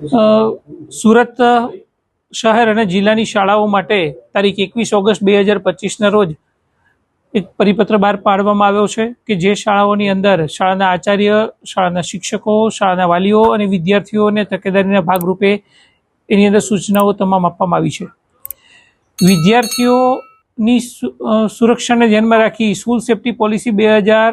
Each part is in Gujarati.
સુરત શહેર અને જિલ્લાની શાળાઓ માટે તારીખ એકવીસ ઓગસ્ટ બે હજાર પચીસના રોજ એક પરિપત્ર બહાર પાડવામાં આવ્યો છે કે જે શાળાઓની અંદર શાળાના આચાર્ય, શાળાના શિક્ષકો, શાળાના વાલીઓ અને વિદ્યાર્થીઓને તકેદારીના ભાગરૂપે એની અંદર સૂચનાઓ તમામ આપવામાં આવી છે. વિદ્યાર્થીઓની સુરક્ષાને ધ્યાનમાં રાખી સ્કૂલ સેફ્ટી પોલિસી બે હજાર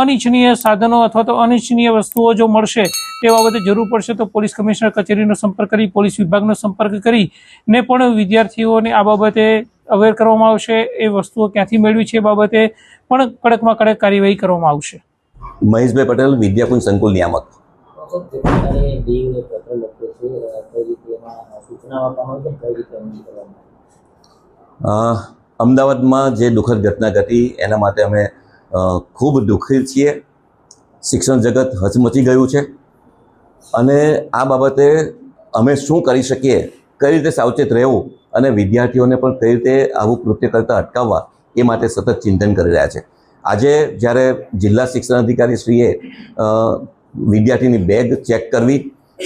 અનિચ્છનીય સાધનો અથવા તો અનિચ્છનીય વસ્તુઓ જો મળશે તે બાબતે જરૂર પડશે તો પોલીસ કમિશનર કચેરીનો સંપર્ક કરી, પોલીસ વિભાગનો સંપર્ક કરી ને પણ વિદ્યાર્થીઓને આ બાબતે અવેર કરવામાં આવશે. એ વસ્તુઓ ક્યાંથી મેળવી છે એ બાબતે પણ કડકમાં કડક કાર્યવાહી કરવામાં આવશે. મહેશભાઈ પટેલ, વિદ્યાકુંજ સંકુલ નિયામક. અમદાવાદમાં જે દુઃખદ ઘટના ઘટી, એના માટે અમે ખૂબ દુઃખી છીએ. શિક્ષણ જગત હચમચી ગયું છે. અને આ બાબતે અમે શું કરી શકીએ? કઈ રીતે સાવચેત રહેવું? અને વિદ્યાર્થીઓને પણ કઈ રીતે આવું કૃત્ય કરતાં અટકાવવા? એ માટે સતત ચિંતન કરી રહ્યા છે. આજે જ્યારે જિલ્લા શિક્ષણ અધિકારી શ્રીએ વિદ્યાર્થીની બેગ ચેક કરવી,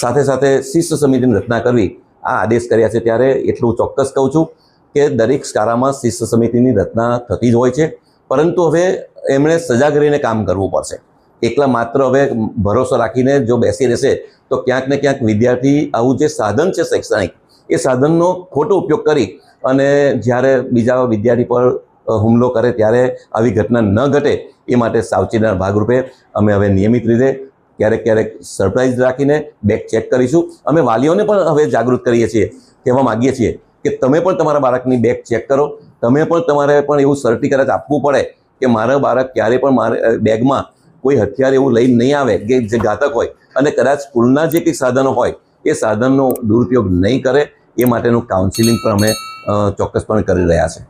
સાથે સાથે શિસ્ત સમિતિની રચના કરવી, આ આદેશ કર્યા છે ત્યારે એટલું ચોક્કસ કહું છું કે દરેક શાળામાં શિસ્ત સમિતિની રચના થતી જ હોય છે. પરંતુ હવે એમણે સજાગ રહીને કામ કરવું પડશે. એકલા માત્ર હવે ભરોસો રાખીને જો બેસી રહેશે, તો ક્યાંક ને ક્યાંક વિદ્યાર્થી આવું જે સાધન છે શૈક્ષણિક, એ સાધનનો ખોટો ઉપયોગ કરી અને જ્યારે બીજા વિદ્યાર્થી પર હુમલો કરે ત્યારે આવી ઘટના ન ઘટે એ માટે સાવચેતીના ભાગરૂપે અમે હવે નિયમિત રીતે ક્યારેક ક્યારેક સરપ્રાઇઝ રાખીને બેગ ચેક કરીશું. અમે વાલીઓને પણ હવે જાગૃત કરીએ છીએ, કહેવા માગીએ છીએ કે તમે પણ તમારા બાળકની બેગ ચેક કરો. તમે પણ તમારે પણ એવું સર્ટિફિકેટ આપવું પડે કે મારા બાળક ક્યારે પણ મારે બેગમાં કોઈ હથિયાર એવું લઈને નહીં આવે કે જે ઘાતક હોય. અને કદાચ સ્કૂલના જે કંઈક સાધનો હોય, એ સાધનનો દુરુપયોગ નહીં કરે, એ માટેનું કાઉન્સિલિંગ પણ અમે ચોક્કસપણે કરી રહ્યા છે.